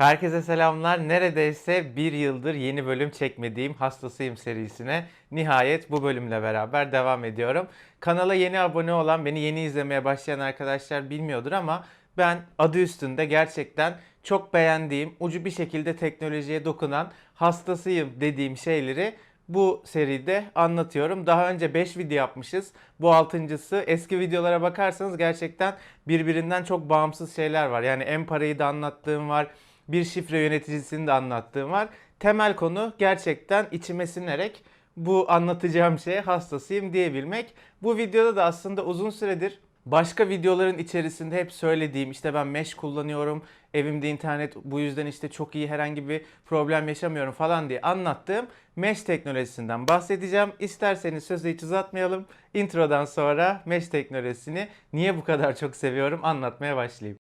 Herkese selamlar. Neredeyse bir yıldır yeni bölüm çekmediğim Hastasıyım serisine nihayet bu bölümle beraber devam ediyorum. Kanala yeni abone olan, beni yeni izlemeye başlayan arkadaşlar bilmiyordur ama ben adı üstünde gerçekten çok beğendiğim, ucu bir şekilde teknolojiye dokunan, hastasıyım dediğim şeyleri bu seride anlatıyorum. Daha önce 5 video yapmışız. Bu altıncısı. Eski videolara bakarsanız gerçekten birbirinden çok bağımsız şeyler var. Yani en parayı da anlattığım var. Bir şifre yöneticisini de anlattığım var. Temel konu gerçekten içime sinerek bu anlatacağım şeye hastasıyım diyebilmek. Bu videoda da aslında uzun süredir başka videoların içerisinde hep söylediğim işte ben mesh kullanıyorum. Evimde internet bu yüzden işte çok iyi herhangi bir problem yaşamıyorum falan diye anlattığım mesh teknolojisinden bahsedeceğim. İsterseniz sözü hiç uzatmayalım. Introdan sonra mesh teknolojisini niye bu kadar çok seviyorum anlatmaya başlayayım.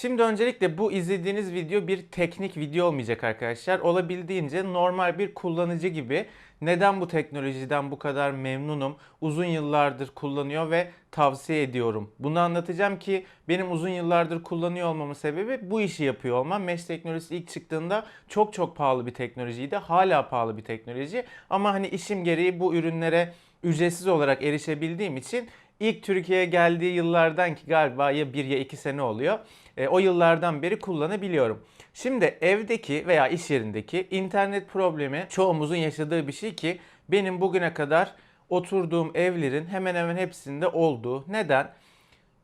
Şimdi öncelikle bu izlediğiniz video bir teknik video olmayacak arkadaşlar. Olabildiğince normal bir kullanıcı gibi neden bu teknolojiden bu kadar memnunum, uzun yıllardır kullanıyor ve tavsiye ediyorum. Bunu anlatacağım ki benim uzun yıllardır kullanıyor olmamın sebebi bu işi yapıyor olmam. Mesh teknolojisi ilk çıktığında çok çok pahalı bir teknolojiydi. Hala pahalı bir teknoloji ama hani işim gereği bu ürünlere ücretsiz olarak erişebildiğim için ilk Türkiye'ye geldiği yıllardan ki galiba ya bir ya iki sene oluyor. E, o yıllardan beri kullanabiliyorum. Şimdi evdeki veya iş yerindeki internet problemi çoğumuzun yaşadığı bir şey ki benim bugüne kadar oturduğum evlerin hemen hemen hepsinde olduğu. Neden?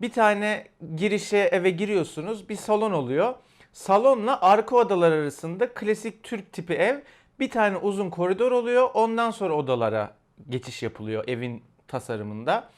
Bir tane girişe eve giriyorsunuz bir salon oluyor. Salonla arka odalar arasında klasik Türk tipi ev bir tane uzun koridor oluyor. Ondan sonra odalara geçiş yapılıyor evin tasarımında.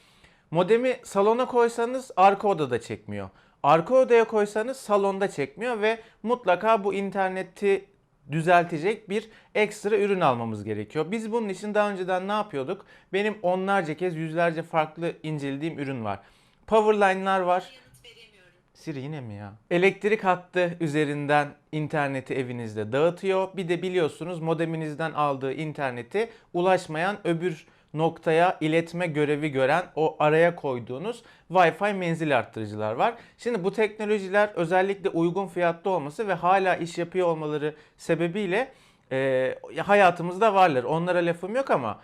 Modemi salona koysanız arka odada çekmiyor. Arka odaya koysanız salonda çekmiyor ve mutlaka bu interneti düzeltecek bir ekstra ürün almamız gerekiyor. Biz bunun için daha önceden ne yapıyorduk? Benim onlarca kez yüzlerce farklı incelediğim ürün var. Powerline'lar var. Siri yine mi ya? Elektrik hattı üzerinden interneti evinizde dağıtıyor. Bir de biliyorsunuz modeminizden aldığı interneti ulaşmayan öbür noktaya iletme görevi gören o araya koyduğunuz Wi-Fi menzil arttırıcılar var. Şimdi bu teknolojiler özellikle uygun fiyatlı olması ve hala iş yapıyor olmaları sebebiyle e, hayatımızda varlar. Onlara lafım yok ama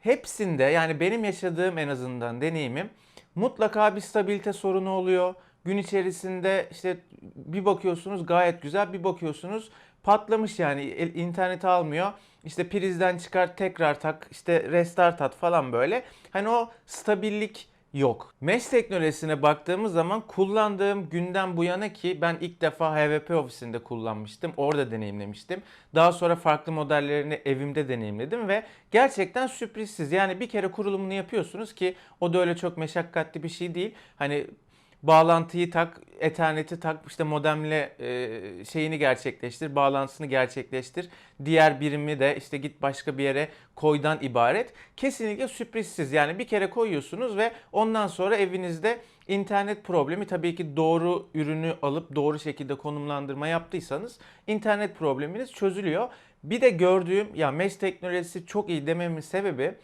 hepsinde yani benim yaşadığım en azından deneyimim mutlaka bir stabilite sorunu oluyor. Gün içerisinde işte bir bakıyorsunuz gayet güzel bir bakıyorsunuz patlamış yani el- interneti almıyor. İşte prizden çıkar tekrar tak işte restart at falan böyle. Hani o stabillik yok. Mesh teknolojisine baktığımız zaman kullandığım günden bu yana ki ben ilk defa HVP ofisinde kullanmıştım. Orada deneyimlemiştim. Daha sonra farklı modellerini evimde deneyimledim ve gerçekten sürprizsiz. Yani bir kere kurulumunu yapıyorsunuz ki o da öyle çok meşakkatli bir şey değil. Hani bağlantıyı tak, etherneti tak, işte modemle e, şeyini gerçekleştir, bağlantısını gerçekleştir. Diğer birimi de işte git başka bir yere koydan ibaret. Kesinlikle sürprizsiz. Yani bir kere koyuyorsunuz ve ondan sonra evinizde internet problemi tabii ki doğru ürünü alıp doğru şekilde konumlandırma yaptıysanız internet probleminiz çözülüyor. Bir de gördüğüm ya mesh teknolojisi çok iyi dememin sebebi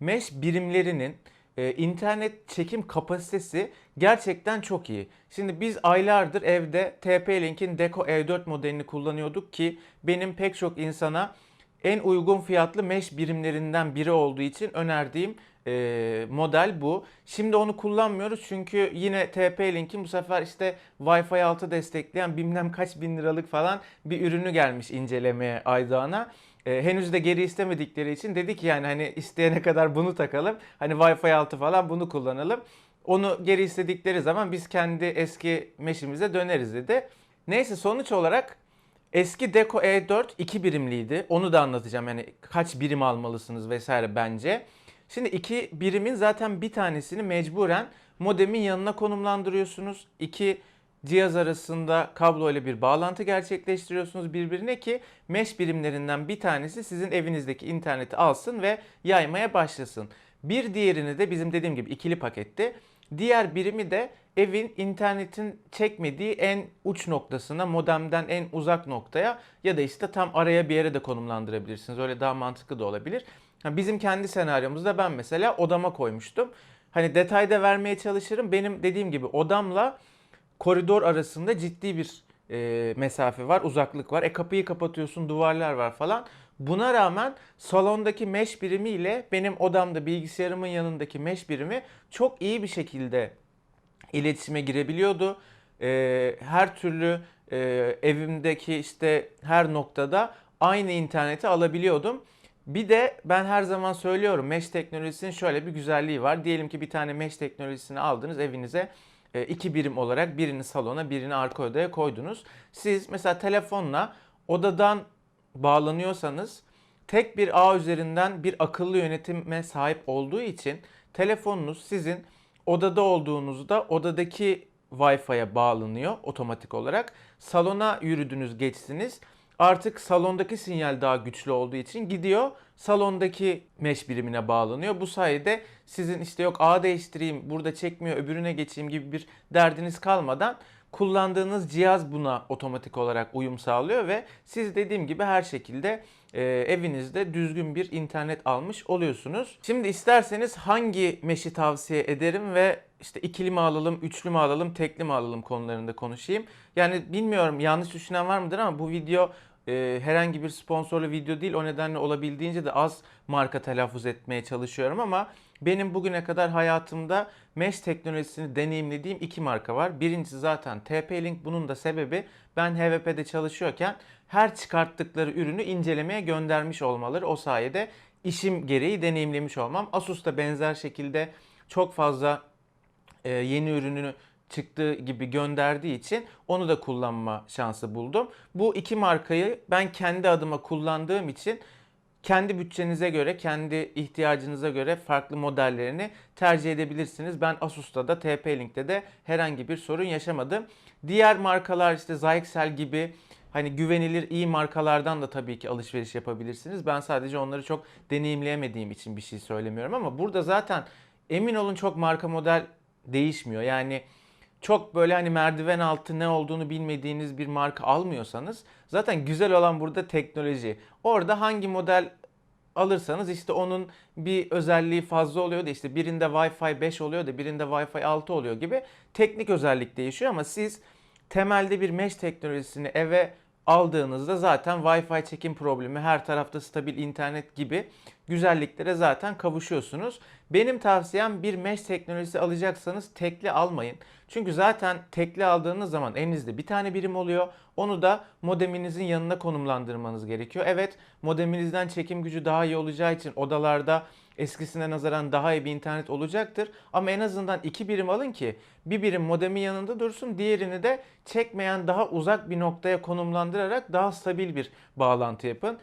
mesh birimlerinin e, internet çekim kapasitesi gerçekten çok iyi. Şimdi biz aylardır evde TP-Link'in Deco E4 modelini kullanıyorduk ki benim pek çok insana en uygun fiyatlı mesh birimlerinden biri olduğu için önerdiğim e, model bu. Şimdi onu kullanmıyoruz çünkü yine TP-Link'in bu sefer işte Wi-Fi 6 destekleyen bilmem kaç bin liralık falan bir ürünü gelmiş incelemeye Aydoğan'a. E, henüz de geri istemedikleri için dedi ki yani hani isteyene kadar bunu takalım. Hani Wi-Fi 6 falan bunu kullanalım. Onu geri istedikleri zaman biz kendi eski meşimize döneriz dedi. Neyse sonuç olarak eski Deco E4 2 birimliydi. Onu da anlatacağım yani kaç birim almalısınız vesaire bence. Şimdi iki birimin zaten bir tanesini mecburen modemin yanına konumlandırıyorsunuz. İki cihaz arasında kablo ile bir bağlantı gerçekleştiriyorsunuz birbirine ki mesh birimlerinden bir tanesi sizin evinizdeki interneti alsın ve yaymaya başlasın. Bir diğerini de bizim dediğim gibi ikili pakette. Diğer birimi de evin internetin çekmediği en uç noktasına, modemden en uzak noktaya ya da işte tam araya bir yere de konumlandırabilirsiniz. Öyle daha mantıklı da olabilir. Bizim kendi senaryomuzda ben mesela odama koymuştum. hani detayda vermeye çalışırım. Benim dediğim gibi odamla koridor arasında ciddi bir e, mesafe var, uzaklık var. E kapıyı kapatıyorsun, duvarlar var falan. Buna rağmen salondaki mesh birimi ile benim odamda bilgisayarımın yanındaki mesh birimi çok iyi bir şekilde iletişime girebiliyordu. Ee, her türlü e, evimdeki işte her noktada aynı interneti alabiliyordum. Bir de ben her zaman söylüyorum mesh teknolojisinin şöyle bir güzelliği var. Diyelim ki bir tane mesh teknolojisini aldınız evinize e, iki birim olarak birini salona birini arka odaya koydunuz. Siz mesela telefonla odadan bağlanıyorsanız tek bir ağ üzerinden bir akıllı yönetime sahip olduğu için telefonunuz sizin odada olduğunuzda odadaki Wi-Fi'ye bağlanıyor otomatik olarak. Salona yürüdünüz geçtiniz. Artık salondaki sinyal daha güçlü olduğu için gidiyor salondaki mesh birimine bağlanıyor. Bu sayede sizin işte yok ağ değiştireyim burada çekmiyor öbürüne geçeyim gibi bir derdiniz kalmadan kullandığınız cihaz buna otomatik olarak uyum sağlıyor ve siz dediğim gibi her şekilde e, evinizde düzgün bir internet almış oluyorsunuz. Şimdi isterseniz hangi meşi tavsiye ederim ve işte ikili mi alalım, üçlü mü alalım, tekli mi alalım konularında konuşayım. Yani bilmiyorum yanlış düşünen var mıdır ama bu video e, herhangi bir sponsorlu video değil. O nedenle olabildiğince de az marka telaffuz etmeye çalışıyorum ama benim bugüne kadar hayatımda mesh teknolojisini deneyimlediğim iki marka var. Birincisi zaten TP-Link. Bunun da sebebi ben HVP'de çalışıyorken her çıkarttıkları ürünü incelemeye göndermiş olmaları. O sayede işim gereği deneyimlemiş olmam. Asus da benzer şekilde çok fazla e, yeni ürününü çıktığı gibi gönderdiği için onu da kullanma şansı buldum. Bu iki markayı ben kendi adıma kullandığım için kendi bütçenize göre, kendi ihtiyacınıza göre farklı modellerini tercih edebilirsiniz. Ben Asus'ta da TP-Link'te de herhangi bir sorun yaşamadım. Diğer markalar işte Zyxel gibi hani güvenilir iyi markalardan da tabii ki alışveriş yapabilirsiniz. Ben sadece onları çok deneyimleyemediğim için bir şey söylemiyorum ama burada zaten emin olun çok marka model değişmiyor. Yani çok böyle hani merdiven altı ne olduğunu bilmediğiniz bir marka almıyorsanız zaten güzel olan burada teknoloji. Orada hangi model alırsanız işte onun bir özelliği fazla oluyor da işte birinde Wi-Fi 5 oluyor da birinde Wi-Fi 6 oluyor gibi teknik özellik değişiyor ama siz temelde bir mesh teknolojisini eve aldığınızda zaten Wi-Fi çekim problemi, her tarafta stabil internet gibi güzelliklere zaten kavuşuyorsunuz. Benim tavsiyem bir mesh teknolojisi alacaksanız tekli almayın. Çünkü zaten tekli aldığınız zaman elinizde bir tane birim oluyor. Onu da modeminizin yanına konumlandırmanız gerekiyor. Evet modeminizden çekim gücü daha iyi olacağı için odalarda eskisine nazaran daha iyi bir internet olacaktır. Ama en azından iki birim alın ki bir birim modemin yanında dursun, diğerini de çekmeyen daha uzak bir noktaya konumlandırarak daha stabil bir bağlantı yapın.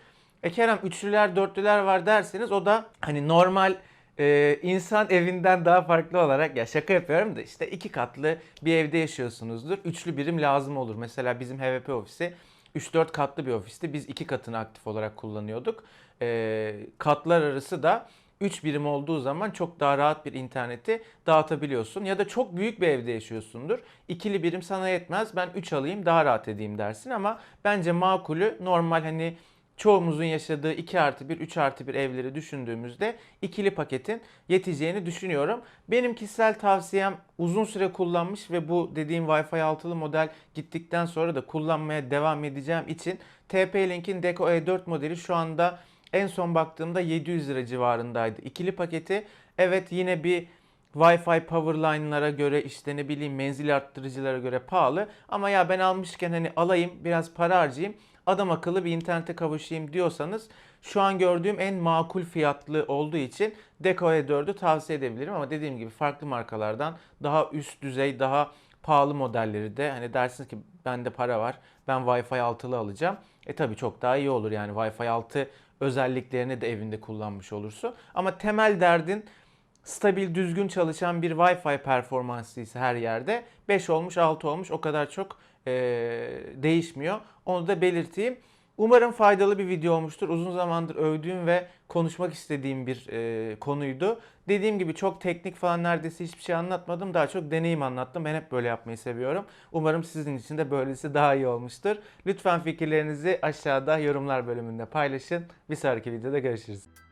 E Kerem üçlüler dörtlüler var derseniz o da hani normal e, insan evinden daha farklı olarak ya şaka yapıyorum da işte iki katlı bir evde yaşıyorsunuzdur. Üçlü birim lazım olur. Mesela bizim HVP ofisi 3-4 katlı bir ofisti. Biz iki katını aktif olarak kullanıyorduk. E, katlar arası da 3 birim olduğu zaman çok daha rahat bir interneti dağıtabiliyorsun. Ya da çok büyük bir evde yaşıyorsundur. İkili birim sana yetmez. Ben 3 alayım daha rahat edeyim dersin ama bence makulü normal hani çoğumuzun yaşadığı 2 artı 1, 3 artı 1 evleri düşündüğümüzde ikili paketin yeteceğini düşünüyorum. Benim kişisel tavsiyem uzun süre kullanmış ve bu dediğim Wi-Fi altılı model gittikten sonra da kullanmaya devam edeceğim için TP-Link'in Deco E4 modeli şu anda en son baktığımda 700 lira civarındaydı. İkili paketi evet yine bir Wi-Fi powerline'lara göre işte ne bileyim menzil arttırıcılara göre pahalı. Ama ya ben almışken hani alayım biraz para harcayayım adam akıllı bir internete kavuşayım diyorsanız şu an gördüğüm en makul fiyatlı olduğu için Deco E4'ü tavsiye edebilirim. Ama dediğim gibi farklı markalardan daha üst düzey daha pahalı modelleri de hani dersiniz ki bende para var ben Wi-Fi 6'lı alacağım. E tabi çok daha iyi olur yani Wi-Fi 6 özelliklerini de evinde kullanmış olursun. Ama temel derdin stabil düzgün çalışan bir Wi-Fi performansı ise her yerde 5 olmuş 6 olmuş o kadar çok e, değişmiyor. Onu da belirteyim. Umarım faydalı bir video olmuştur. Uzun zamandır övdüğüm ve konuşmak istediğim bir e, konuydu. Dediğim gibi çok teknik falan neredeyse hiçbir şey anlatmadım. Daha çok deneyim anlattım. Ben hep böyle yapmayı seviyorum. Umarım sizin için de böylesi daha iyi olmuştur. Lütfen fikirlerinizi aşağıda yorumlar bölümünde paylaşın. Bir sonraki videoda görüşürüz.